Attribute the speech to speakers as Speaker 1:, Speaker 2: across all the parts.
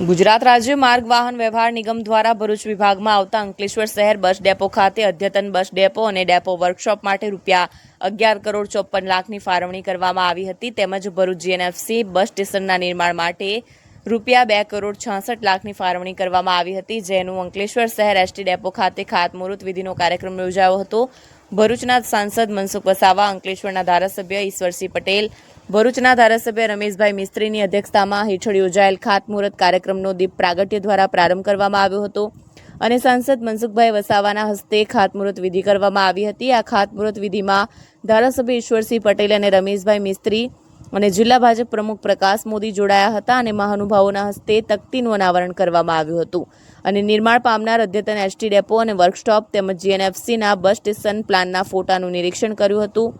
Speaker 1: ગુજરાત રાજ્ય માર્ગ વાહન વ્યવહાર નિગમ દ્વારા ભરૂચ વિભાગમાં આવતા અંકલેશ્વર શહેર બસ ડેપો ખાતે અદ્યતન બસ ડેપો અને ડેપો વર્કશોપ માટે રૂપિયા અગિયાર કરોડ ચોપન લાખની ફાળવણી કરવામાં આવી હતી. તેમજ ભરૂચ જીએનએફસી બસ સ્ટેશનના નિર્માણ માટે રૂપિયા બે કરોડ છાસઠ લાખની ફાળવણી કરવામાં આવી હતી, જેનું અંકલેશ્વર શહેર એસટી ડેપો ખાતે ખાતમુહૂર્ત વિધિનો કાર્યક્રમ યોજાયો હતો. ભરૂચના સાંસદ મનસુખ વસાવા, અંકલેશ્વરના ધારાસભ્ય ઈશ્વરસિંહ પટેલ, ભરૂચના ધારાસભ્ય રમેશભાઈ મિસ્ત્રીની અધ્યક્ષતામાં હેઠળ યોજાયેલ ખાતમુહૂર્ત કાર્યક્રમનો દીપ પ્રાગટ્ય દ્વારા પ્રારંભ કરવામાં આવ્યો હતો અને સાંસદ મનસુખભાઈ વસાવાના હસ્તે ખાતમુહૂર્ત વિધિ કરવામાં આવી હતી. આ ખાતમુહૂર્ત વિધિમાં ધારાસભ્ય ઈશ્વરસિંહ પટેલ અને રમેશભાઈ મિસ્ત્રી અને જિલ્લા ભાજપ પ્રમુખ પ્રકાશ મોદી જોડાયા હતા અને મહાનુભાવોના હસ્તે તકતીનું અનાવરણ કરવામાં આવ્યું હતું. અને નિર્માણ પામનાર અદ્યતન એસટી ડેપો અને વર્કશોપ તેમજ જીએનએફસીના બસ સ્ટેશન પ્લાનના ફોટાનું નિરીક્ષણ કર્યું હતું.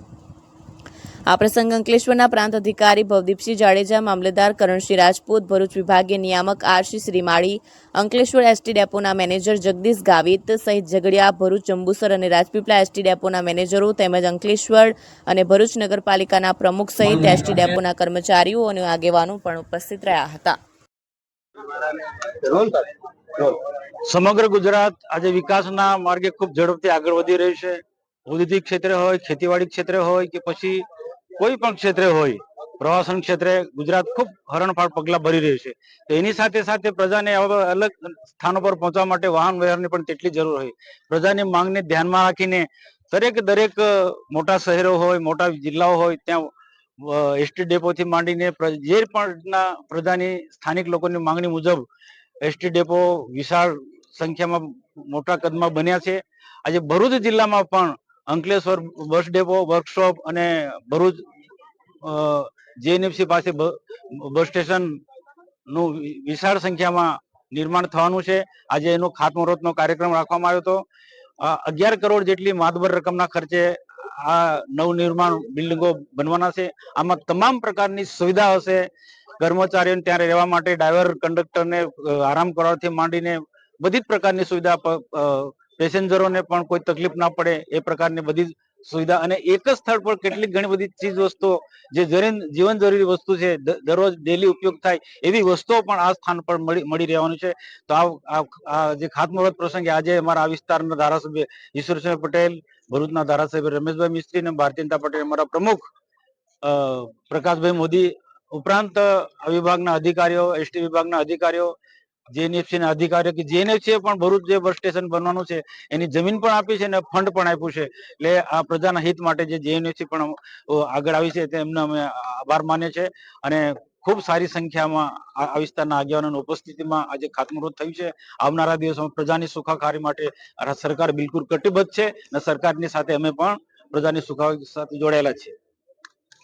Speaker 1: આ પ્રસંગે અંકલેશ્વરના પ્રાંત અધિકારી ભવદીપસિંહ જાડેજા મામલતદાર કરણસિંહ રાજપૂત ભરૂચ વિભાગીય નિયામક આરસી શ્રીમાળી અંકલેશ્વર એસટી ડેપોના મેનેજર જગદીશ ગાવિત સહિત ઝઘડિયા ભરૂચ જંબુસર અને રાજપીપળા એસટી ડેપોના મેનેજરો તેમજ અંકલેશ્વર અને ભરૂચ નગરપાલિકાના પ્રમુખ સહિત એસટી ડેપોના કર્મચારીઓ અને આગેવાનો પણ ઉપસ્થિત રહ્યા હતા.
Speaker 2: સમગ્ર ગુજરાત આજે વિકાસના માર્ગે ખૂબ ઝડપથી આગળ વધી રહ્યું છે. ઔદ્યોગિક ક્ષેત્રે હોય ખેતીવાડી ક્ષેત્રે હોય કે પછી કોઈ પણ ક્ષેત્રે હોય, પ્રવાસન ક્ષેત્રે ગુજરાત ખૂબ હરણફાળ પગલાં ભરી રહ્યું છે. તો એની સાથે સાથે પ્રજાને અલગ સ્થાનો પર પહોંચવા માટે વાહન વ્યવહારની પણ તેટલી જરૂર હોય. પ્રજાની માંગને ધ્યાનમાં રાખીને દરેક દરેક મોટા શહેરો હોય, મોટા જિલ્લાઓ હોય, ત્યાં એસટી ડેપોથી માંડીને જે પણ પ્રજાની સ્થાનિક લોકોની માંગણી મુજબ એસટી ડેપો વિશાળ સંખ્યામાં મોટા કદમાં બન્યા છે. આજે ભરૂચ જિલ્લામાં પણ અંકલેશ્વર બસ ડેપો, વર્કશોપ અને ભરૂચ જેએનએફસી પાસે બસ સ્ટેશનનું વિશાળ સંખ્યામાં નિર્માણ થવાનું છે. આજે એનો ખાતમુહૂર્તનો કાર્યક્રમ રાખવામાં આવ્યો હતો. અગિયાર કરોડ જેટલી માતબર રકમના ખર્ચે આ નવનિર્માણ બિલ્ડિંગો બનવાના છે. આમાં તમામ પ્રકારની સુવિધા હશે. કર્મચારીઓને ત્યાં રહેવા માટે ડ્રાઈવર, કંડક્ટરને આરામ કરવાથી માંડીને બધી જ પ્રકારની સુવિધા પેસેન્જરોને પણ કોઈ તકલીફ ના પડે એ પ્રકારની બધી સુવિધા અને એક જ સ્થળ પર કેટલીક ઘણી બધી ચીજ વસ્તુઓ જે જીવન જરૂરી વસ્તુ છે દરરોજ ડેલી ઉપયોગ થાય એવી વસ્તુઓ પણ આ સ્થાન પર મળી રહેવાનું છે. તો આ જે ખાતમુહૂર્ત પ્રસંગે આજે અમારા આ વિસ્તારના ધારાસભ્ય ઈશ્વરસિંહ પટેલ, ભરૂચના ધારાસભ્ય રમેશભાઈ મિસ્ત્રી અને ભારતીય જનતા પટેલ અમારા પ્રમુખ પ્રકાશભાઈ મોદી ઉપરાંત વિભાગના અધિકારીઓ, એસટી વિભાગના અધિકારીઓ જેએનએફસી ના અધિકારીઓ કે જેએનએફસી પણ ભરૂચ જે બસ સ્ટેશન બનવાનું છે, એની જમીન પણ આપી છે અને ફંડ પણ આપ્યું છે. એટલે આ પ્રજાના હિત માટે જે જેએનએફસી પણ આગળ આવી છે તેમને અમે આભાર માનીએ છે અને ખૂબ સારી સંખ્યામાં આ આ વિસ્તારના આગેવાનોની ઉપસ્થિતિમાં આજે ખાતમુહૂર્ત થયું છે. આવનારા દિવસોમાં પ્રજાની સુખાકારી માટે સરકાર બિલકુલ કટિબદ્ધ છે અને સરકારની સાથે અમે પણ પ્રજાની સુખાકારી સાથે જોડાયેલા છીએ.